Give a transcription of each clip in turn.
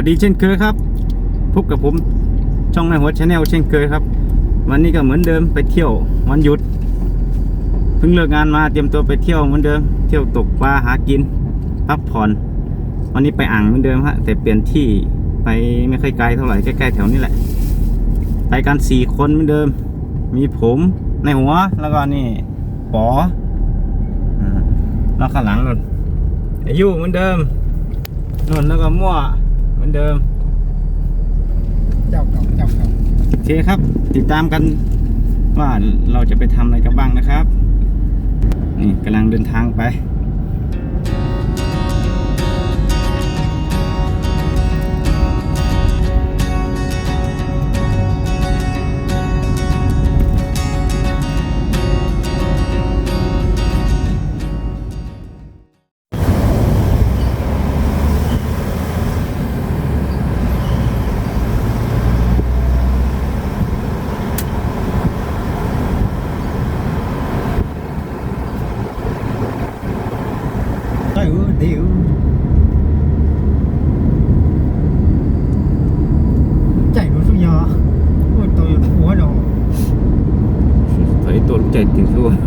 วัสดีเช่นเคยครับ พบกับผมช่องในหัวชาแนลเช่นเคยครับ วันนี้ก็เหมือนเดิมไปเที่ยววันหยุด เพิ่งเลิกงานมาเตรียมตัวไปเที่ยวเหมือนเดิม เที่ยวตกปลาหากินพักผ่อน วันนี้ไปอ่างเหมือนเดิมฮะแต่เปลี่ยนที่ไปไม่ค่อยไกลเท่าไหร่ใกล้ๆแถวนี้แหละ ไปกันสี่คนเหมือนเดิม มีผมในหัวแล้วก็นี่ปอแล้วข้างหลังนู่นอายุเหมือนเดิมนนแล้วก็มั่ว อนเดิม เจ้าเก่าเจ้าเก่าโอเคครับ ติดตามกันว่าเราจะไปทำอะไรกันบ้างนะครับ นี่กำลังเดินทางไป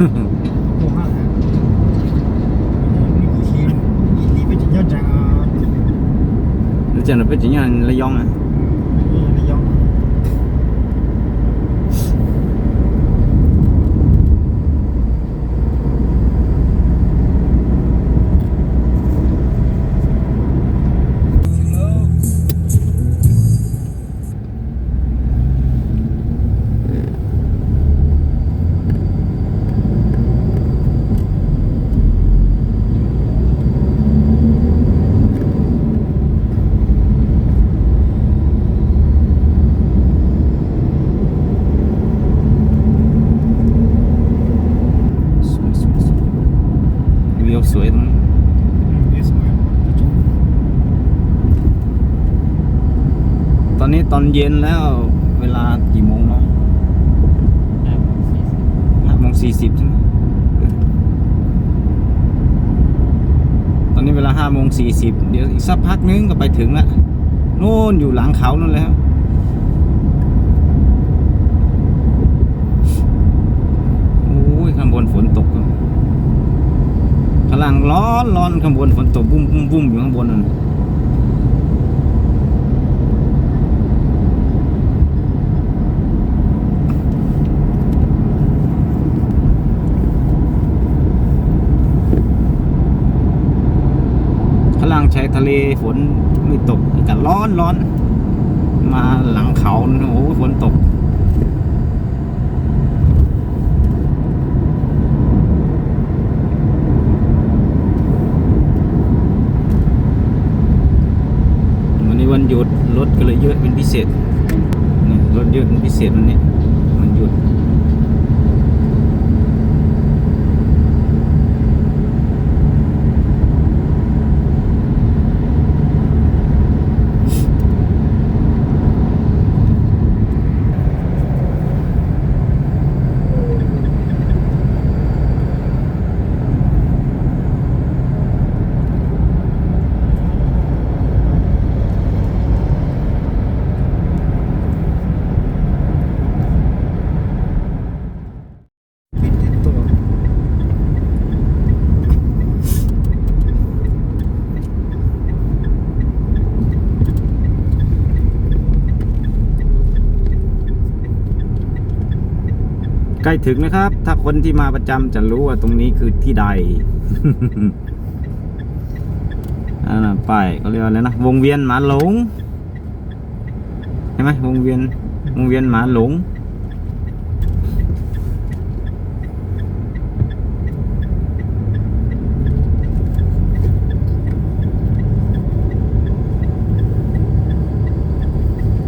ถึงสู้หัวห้าฮะนี่กี่ทีอีลีไปถึงยังอะแล้วจะไปจีนระยองอะ นี่ระยอง สวยสวยสวยวิวสวยตรงนี้ เอสมาจุ๊บ ต อนนี้ตอนเย็นแล้ว เวลากี่โมงเนาะห้าโมงสี่สิบใช่ไหมตอนนี้เวลาห้าโมงสี่สิบเดี๋ยวอีกสักพักนึงก็ไปถึงละนู่นอยู่หลังเขานั่นแล้วโอ้ยข้างบนฝนตกอะข้างล่างร้อนร้อนข้างบนฝนตกบุ้มบุ้มบุ้มอยู่ข้างบนนั่นข้างล่างชาย ทะเลฝนไม่ตกกาศร้อนร้อน มาหลังเขาโอ้โหฝนตกวันนี้วันหยุดรถก็เลยเยอะเป็นพิเศษนี่รถเยอะเป็นพิเศษวันนี้มันหยุดใก ล้ถึงนะครับ ถ้าคนที่มาประจำจะรู้ว่าตรงนี้คือที่ใดอันนั้นป้ายเขาเรียกว่าอะไรนะวงเวียนหมาหลงใช่ไหมวงเวียนวงเวียนหมาหลง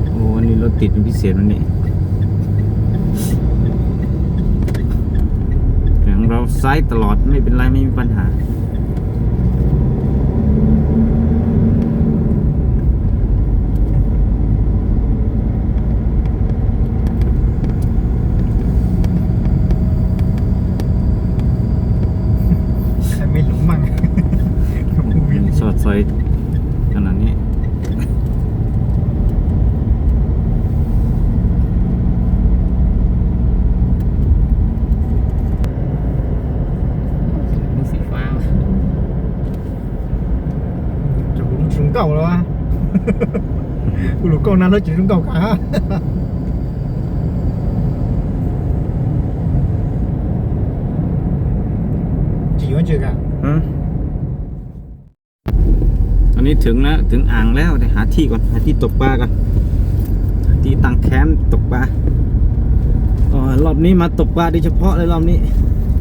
โอ้วันนี้รถติดเป็นพิเศษวันนี้แต่ ซ้าไซส์ตลอดไม่เป็นไรไม่มีปัญหา ใครไม่หลงมั่ง สอดซอยขนาดนี้ กูรู้กล้องนั้นแล้วจีนุ่งเก่าขาจีวันอันนี้ถึงแล้วถึงอ่างแล้วเดี๋ยวหาที่ก่อนหาที่ตกปลาก่อนหาที่ตั้งแคมป์ตกปลาอ๋อรอบนี้มาตกปลาโดยเฉพาะเลยรอบนี้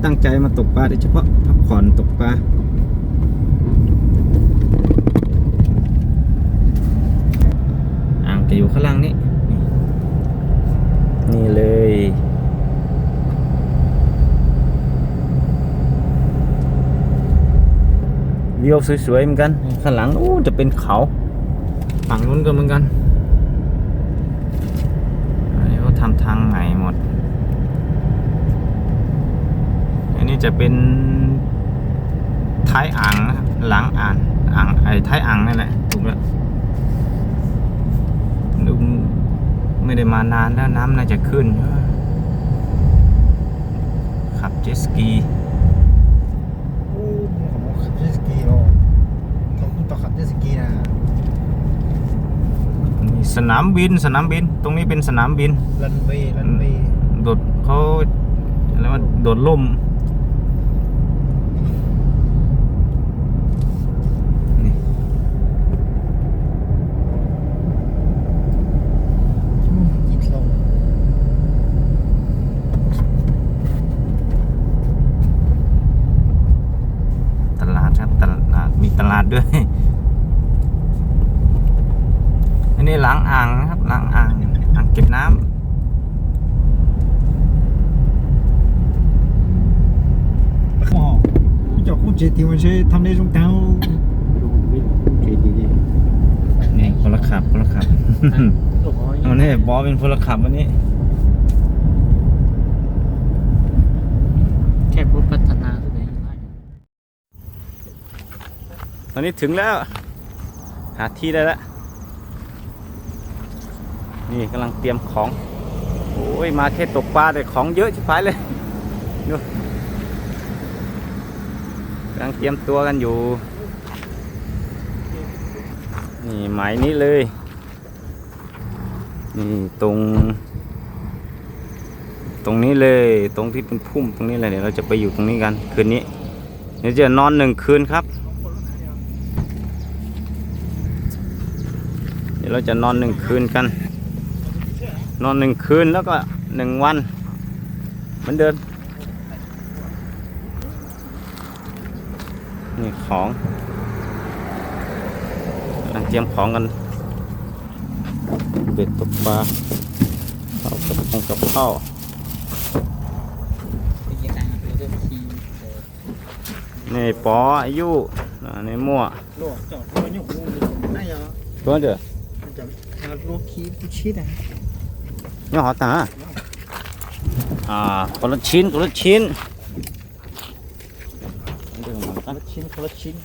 ตั้งใจมาตกปลาโดยเฉพาะพักผ่อนตกปลาอ่าง จะอยู่ข้างล่างนี้ นี่เลย วิวสวยๆเหมือนกัน ข้างหลังโอ้จะเป็นเขา ฝั่งนู้นก็เหมือนกันอันนี้เขาทำทางใหม่หมด อันนี้จะเป็นท้ายอ่างหลังอ่างอ่างไอ้ท้ายอ่างนั่นแหละถูกแล้วดู ไม่ได้มานานแล้วน้ำน่าจะขึ้น ขับเจ็ตสกีโอ้ผมขับเจ็ตสกีเนาะต้องต้องขับเจ็ตสกีนะนี่สนามบินสนามบิน ตรงนี้เป็นสนามบินรันเวย์รันเวย์โดดเขาอะไรว่าโดดล่มนี่ ยิดลง ตลาดครับตลาดมีตลาดด้วย อันนี้ล้างอ่างนะครับล้างอ่างอ่างเก็บน้哦，比较顾节地方去他们那种单位，节地的。 ำนี่พลขับพลขับ เอาเนี่ยบอเป็นพลขับวันนี้ แค่พูดพัฒนาตัวเอง ตอนนี้ถึงแล้ว หาที่ได้แล้ว นี่กำลังเตรียมของ โอ้ย มาแค่ตกปลาแต่ของเยอะชิบหายเลยดู กำลังเตรียมตัวกันอยู่ นี่หมายนี้เลย นี่ตรง ตรงนี้เลยตรงที่เป็นพุ่มตรงนี้เลยเดี๋ยวเราจะไปอยู่ตรงนี้กัน คืนนี้เดี๋ยวจะนอนหนึ่งคืนครับ เดี๋ยวเราจะนอนหนึ่งคืนกัน นอนหนึ่งคืนแล้วก็หนึ่งวัน เหมือนเดิม นี่ ของงเตรียมของกัน เบ็ดตกปลาเอากับคงกับข้าวนี่ปออายุในมั่วตัวเด้อนี่หอตาอ่าคนละชิ้นคนละชิ้น คกันนละชิ้นคนละชิ้น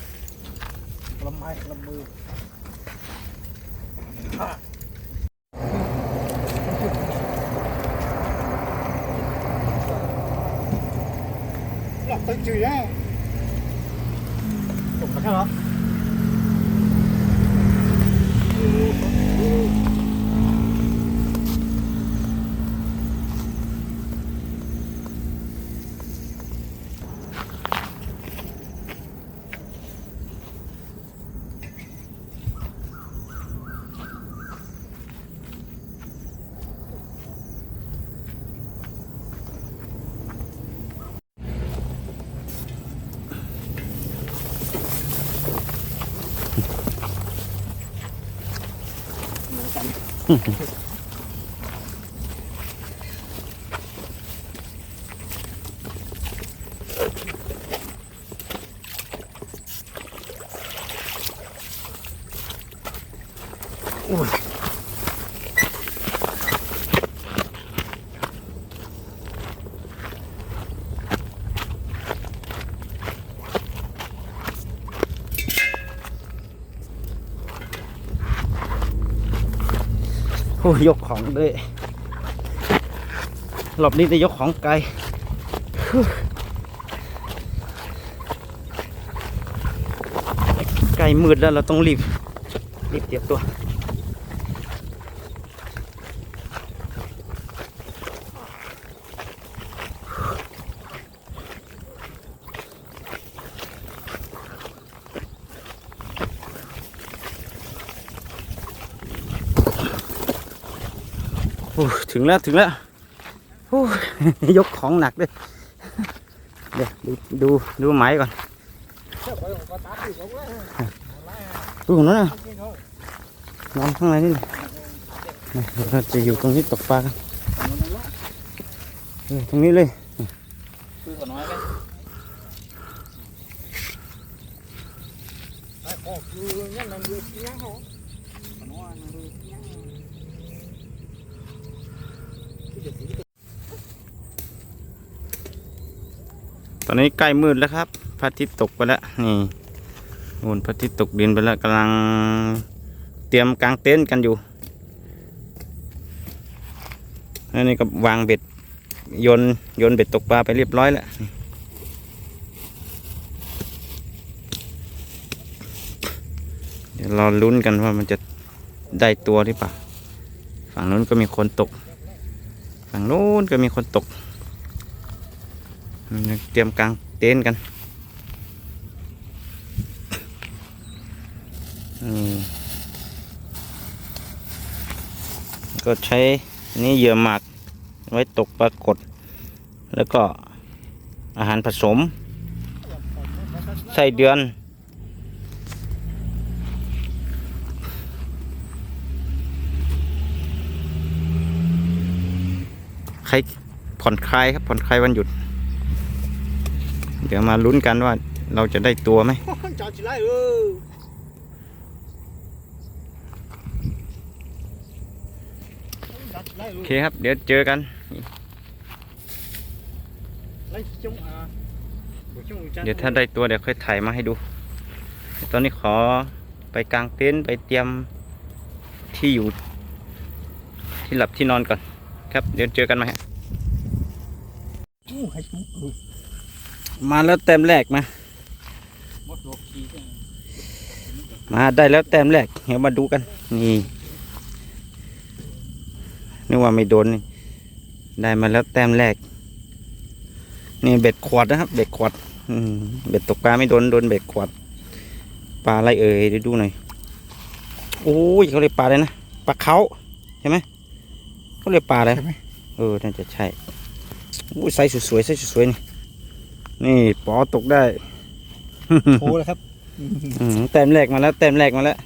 คนละไม้คนละมือหลับไปจุยแล้วจบแล้วเหรอ Mm-hmm. อ้ยกของด้วยรอบนี้จะยกของไกลฮู้ใกล้มืดแล้วเราต้องรีบรีบเตรียมตัว โอ้ ถึงแล้วถึงแล้วโอ้ยกของหนักด้วยเดี๋ยวดูดูดูไม้ก่อนดูของนั้นนะนอนข้างในนี่เราจะอยู่ตรงนี้ตกปลากันตรงนี้เลย คือก่อนน้อยไหม ตอนนี้ใกล้มืดแล้วครับพระอาทิตย์ตกไปแล้วนี่นู่นพระอาทิตย์ตกดินไปแล้วกำลังเตรียมกางเต็นท์กันอยู่แล้วนี่ก็วางเบ็ดโยนโยนเบ็ดตกปลาไปเรียบร้อยแล้วเดี๋ยวรอลุ้นกันว่ามันจะได้ตัวหรือเปล่า ฝั่งนู้นก็มีคนตก ฝั่งนู้นก็มีคนตก เตรียมกางเต็นท์กันก็ใช้นี่เหยื่อหมัก ไว้ตกปลากด แล้วก็อาหารผสมไส้เดือนใครผ่อนคลายครับผ่อนคลายวันหยุด เดี๋ยวมาลุ้นกันว่าเราจะได้ตัวไหม chào chị lại ơ โอเคครับ เดี๋ยวเจอกัน lấy chung à Của chung chăn เดี๋ยวถ้าได้ตัวเดี๋ยวค่อยถ่ายมาให้ดู ตอนนี้ขอไปกางเต็นท์ไปเตรียมที่อยู่ ที่หลับที่นอนก่อน ครับ เดี๋ยวเจอกันใหม่ฮะ Ú, hay chú ừ มาแล้วแต้มแรกมามดโลกีใช่ไหมมาได้แล้วแต้มแรก เดี๋ยวมาดูกัน นี่นึกว่าไม่โดนนี่ได้มาแล้วแต้มแรก นี่เบ็ดขวดนะครับ เบ็ดขวดอืมเบ็ดตกปลาไม่โดนโดนเบ็ดขวดปลาอะไรเอ่ยเดี๋ยวดูหน่อยโอ้ยเขาเรียกปลาอะไรนะปลาเขาใช่ไหมเขาเรียกปลาอะไรใช่ไหมเออน่าจะใช่โอ้ยไซส์สวยๆไซส์สวยๆนี่ นี่ปอตกได้ Ủa là khắp อืมแต้มแรกมาแล้วแต้มแรกมาแล้ว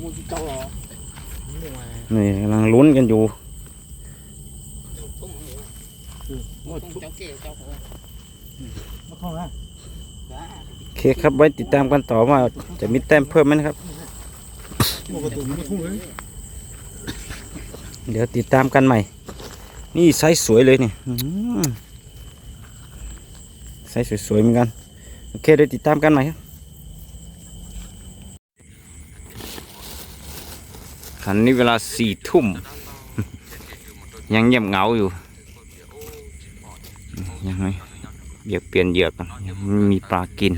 Mua cái câu rồi นี่กำลังลุ้นกันอยู่ต้องเจ้าเก๋เจ้าหัว Nó không à โอเคครับไว้ติดตามกันต่อว่าจะมีแต้มเพิ่มไหมนะครับ เดี๋ยวติดตามกันใหม่ นี่ไซส์สวยเลยเนี่ยไซส์สวยๆเหมือนกัน โอเคเดี๋ยวติดตามกันใหม่ครับขันนี้เวลาสี่ทุ่ม ยังเงียบเหงาอยู่ ยังไงเบียกเปลี่ยนเหยือกยังไม่มีปลากิน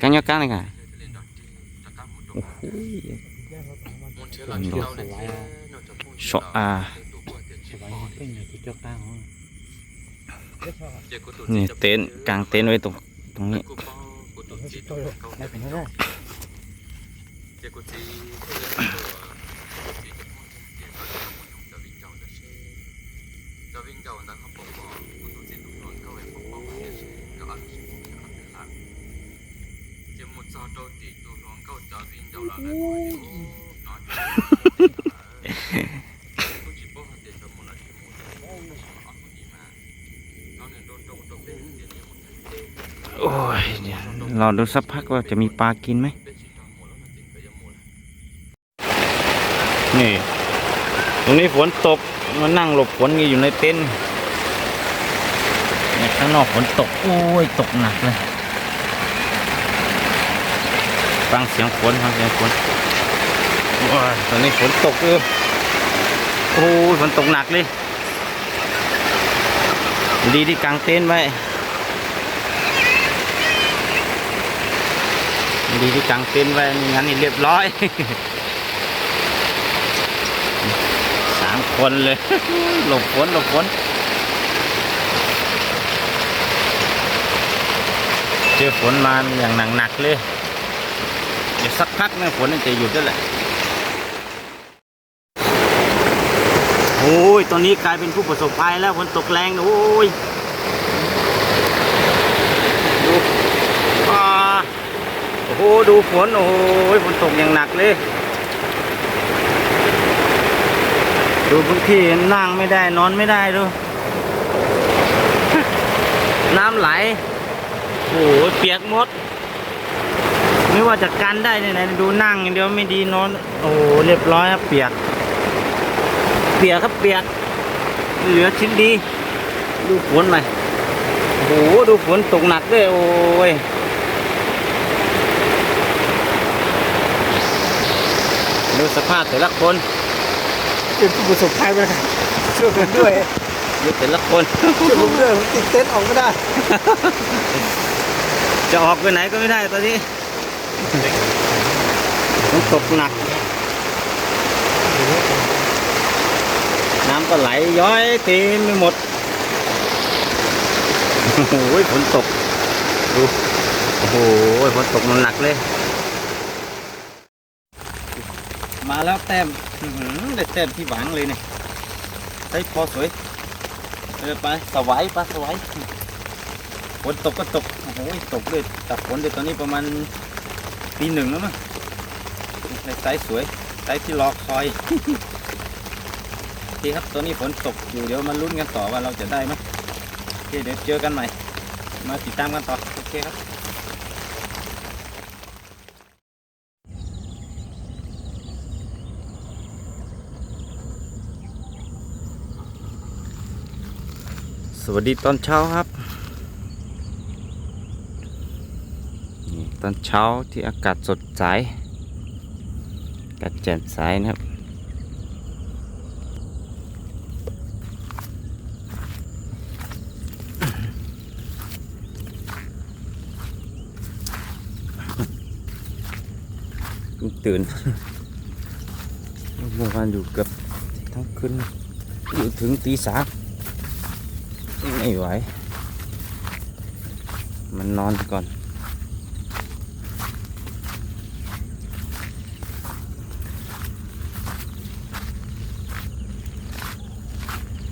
กันยอกันเลยค่ะโอ้โห ชออา นี่เต็นท์กลางเต็นท์ไว้ตรงตรงนี้ Đây phải nó ra โอ้ยเดี๋ยวรอดูสักพักว่าจะมีปลากินไหม นี่ ตรงนี้ฝนตกมานั่งหลบฝนอยู่ในเต็นท์ข้างนอกฝนตก โอ้ย ตกหนักเลย ฟังเสียงฝนฟังเสียงฝน ตอนนี้ฝนตกเออโอ้ยฝนตกหนักเลย ดีที่กางเต็นท์ไว้ ดีที่กางเต็นท์ไว้งั้นนี่เรียบร้อย สามคนเลย หลบฝนหลบฝนเจอฝนมาอย่างหนักๆเลย เดี๋ยวสักพักนี่ยฝนมันจะหยุดแล้วแหละ อ้ย ตอนนี้กลายเป็นผู้ประสบภัยแล้วฝนตกแรงโอ้ยดูอ่าโอ้โห ดูฝน โอ้ยฝนตกอย่างหนักเลย ดูพื้นที่นั่งไม่ได้นอนไม่ได้ดู น้ำไหล โอ้โหเปียกหมด ไม่ว่าจะกันได้ที่ไหนดูนั่งอย่างเดียวไม่ดีนอน โอ้โหเรียบร้อยครับเปียก เปียกครับเปียกเหลือชิ้นดี ดูฝนหน่อยโอ้โหดูฝนตกหนักด้วยโอ้ยดูสภาพแต่ละคนเป็นผู้ประสบภัยไปเลยช่วยผมด้วยดูแต่ละคนช่วยผมด้วยผมติดเต็นท์ออกไม่ได้ จะออกไปไหนก็ไม่ได้ตอนนี้ฝนตกหนักน้ำก็ไหลย้อยเต็มไปหมดโอ้โหฝนตกดูโอ้โหฝนตกมันหนักเลย มาแล้วแต้มได้แต้มที่หวังเลยเนี่ยได้พอสวยเออไปสวายปลาสวายฝนตกก็ตกโอ้โหตกเลยตัดฝนเลยตอนนี้ประมาณปีหนึ่งแล้วมั้งไซส์สวยไซส์ที่รอคอย โอเครับตอนนี้ฝนตกอยู่เดี๋ยวมาลุ้นกันต่อว่าเราจะได้ไหมโอเคเดี๋ยวเจอกันใหม่ มาติดตามกันต่อโอเคครับสวัสดีตอนเช้าครับนี่ตอนเช้าที่อากาศสดใสอากาศแจ่มใสนะครับ ตื่นเมื่อวานอยู่เกับทั้งคืนอยู่ถึงตีสามไม่ไหว มันนอนก่อน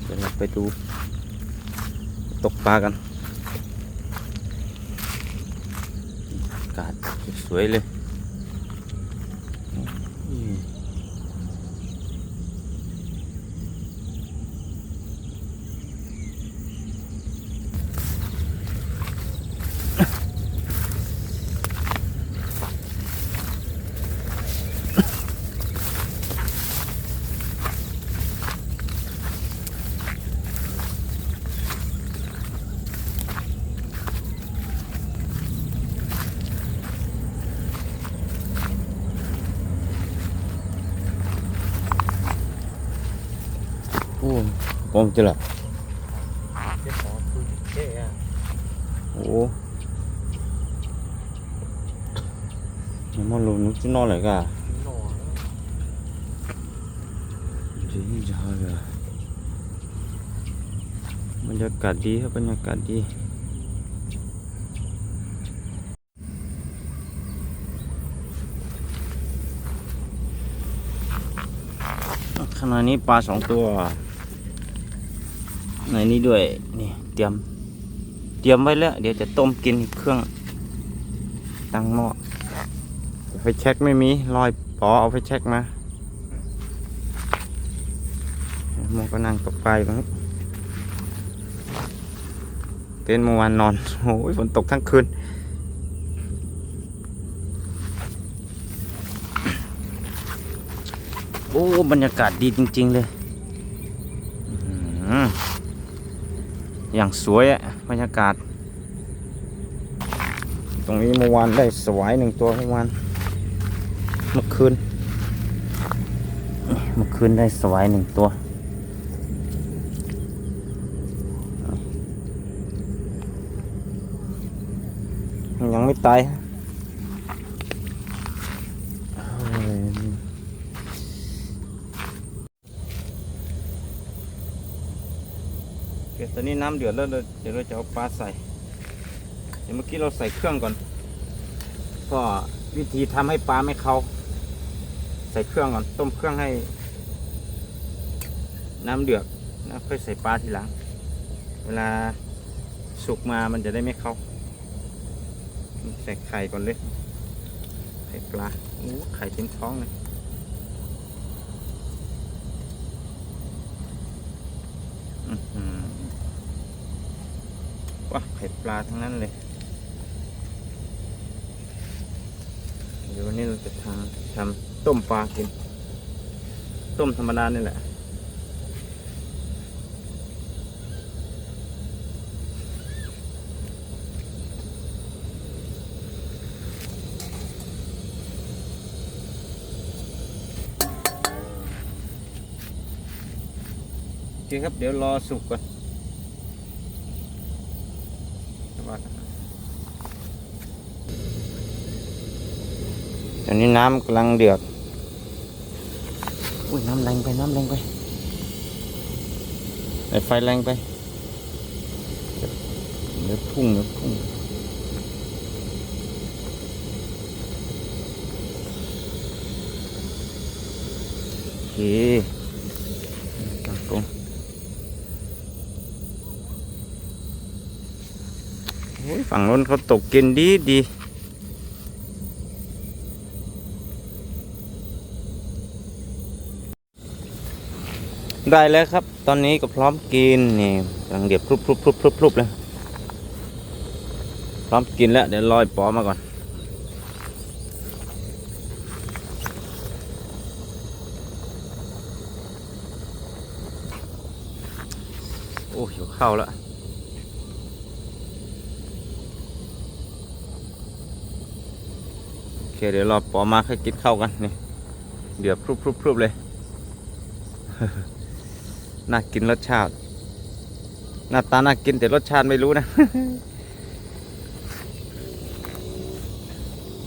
เดี๋ยวเราไปดู ตกปลากัน อากาศสวยเลย โอ้กอง จะหลับเจ้าของคือเท่อะโอ้ยมันลงนุจะนอนเลยกะหน่อจริงจังเลยบรรยากาศดีครับบรรยากาศดีขณะนี้ปลาสองตัว ในนี้ด้วยนี่เตรียม เตรียมไว้แล้ว เดี๋ยวจะต้มกินเครื่องตั้งหม้อไฟแช็กไม่มีลอยปอเอาไฟแช็กมาโมก็นั่งตกปลาอยู่ครับเต้นเมื่อวานนอนโอ้ยฝนตกทั้งคืนโอ้บรรยากาศดีจริง ๆ เลย อย่างสวยอะบรรยากาศ ตรงนี้เมื่อวานได้สวยหนึ่งตัวเมื่อวานเมื่อคืนเมื่อคืนได้สวยหนึ่งตัว ยังไม่ตาย ตอนนี้น้ำเดือดแล้วเดี๋ยวเราจะเอาปลาใส่ เดี๋ยวเมื่อกี้เราใส่เครื่องก่อน ก็วิธีทำให้ปลาไม่เขาใส่เครื่องก่อน ต้มเครื่องให้ น้ำเดือดแล้วค่อยใส่ปลาทีหลัง เวลาสุกมามันจะได้ไม่เข้าใส่ไข่ก่อนเลย ไข่ปลาโอ้ไข่เต็มท้องเลยอื้อหือ ว้าไข่ปลาทั้งนั้นเลย เดี๋ยววันนี้เราจะทำทำต้มปลากิน ต้มธรรมดานี่แหละโอเคครับ เดี๋ยวรอสุกก่อนว่ากัน ตอนนี้น้ำกำลังเดือดอุ้ยน้ำแรงไปน้ำแรงไปไอ้ไฟแรงไปเดี๋ยวพุ่งเดี๋ยวพุ่งโอเคตั้งตรงโอ้ยฝั่งโน้นเขาตกกินดีดี ได้แล้วครับ ตอนนี้ก็พร้อมกินนี่กำลังเดือดพรุบพรุบพรุบพรุบพรุบเลยพร้อมกินแล้ว เดี๋ยวลอยปอมาก่อนโอ้หิวข้าวแล้วโอเคเดี๋ยวรอปอมาค่อยกินข้าวกันนี่เดือดพรุบพรุบพรุบเลย น่ากินรสชาติ หน้าตาน่ากินแต่รสชาติไม่รู้นะ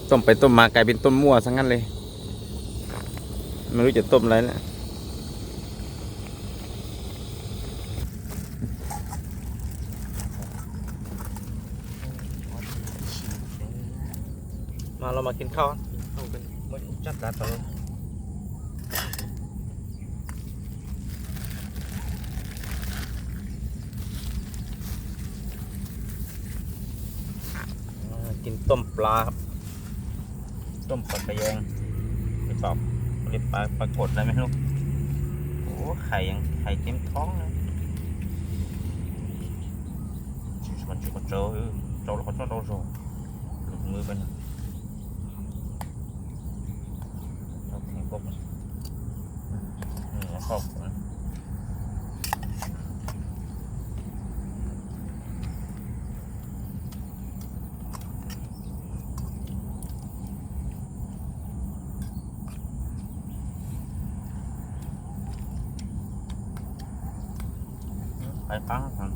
ต้มไปต้มมากลายเป็นต้มมั่วซะงั้นเลย ไม่รู้จะต้มอะไรนะมาเรามากินข้าวข้าวเป็นมือจัดจัดตอด อ่ากิน ต้มปลาครับ ต้มปลากระยงไปตอบเรียบปลาปลากดได้ไหมลูกโอ้ไข่ยังไข่เต็มท้องเลยมันจะก็เจอเออเจอแล้วก็เจอเราโจหลุดมือไปนะเราแข่งกบนี่แล้วก็ ไปปั้งครับ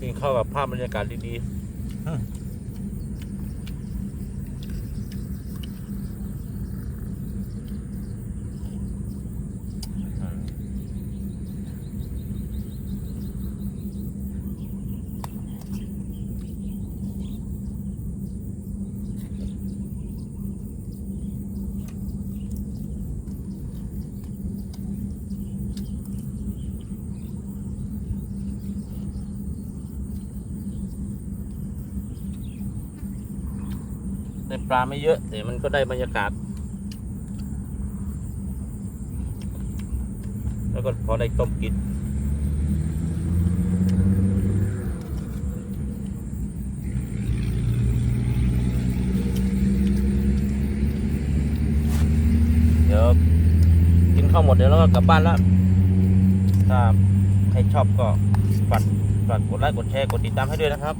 กินข้าวกับภาพบรรยากาศดีๆ ได้ปลาไม่เยอะ แต่มันก็ได้บรรยากาศ แล้วก็พอได้ต้มกินเดี๋ยวกินข้าวหมดเดี๋ยวเราก็กลับบ้านแล้ว ถ้าใครชอบก็ฝากฝากกดไลค์กดแชร์กดติดตามให้ด้วยนะครับ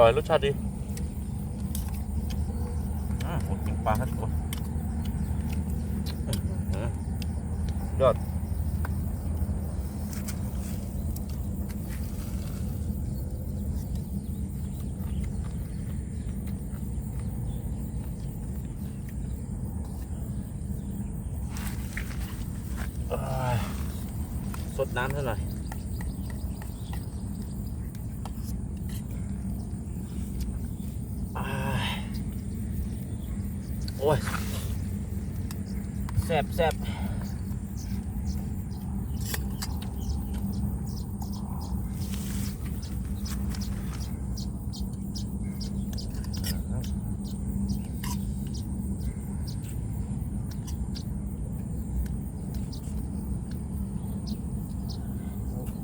ร่อยรสชาติดีอืมหมดกินปลาครับทุกคนอื้อหือยอด เอ้ยสดน้ำเท่าไหร่อย อ้ายโอ้ยแซบแซบ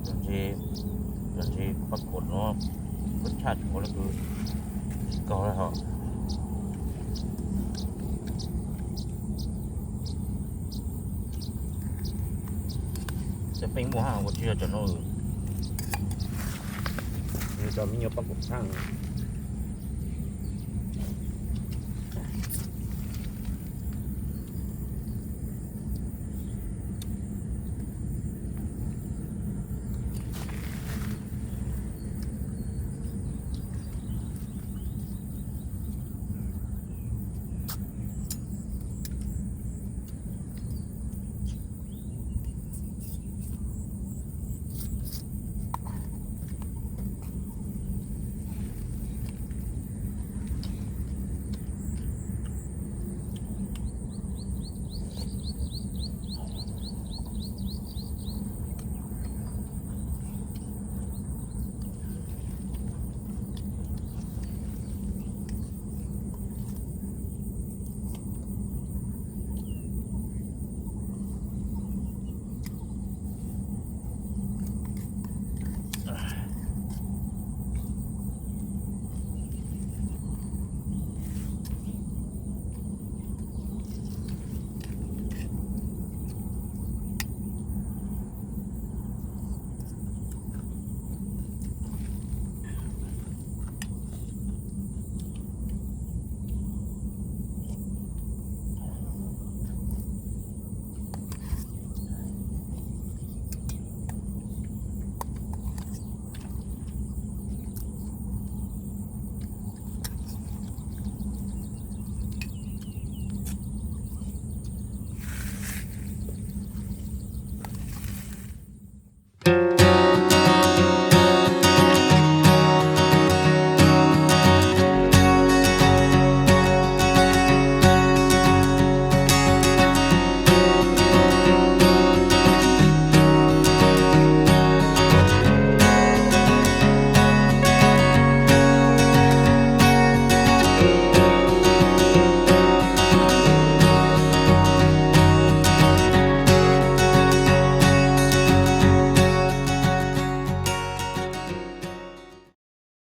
จนทีจนทีปร อบรสชาติเขาเหลือก็แล้วหรอจะเป็นหมูห่างก็เชื่อจนโน่ตจะมีเยอะปักกุ้งช่าง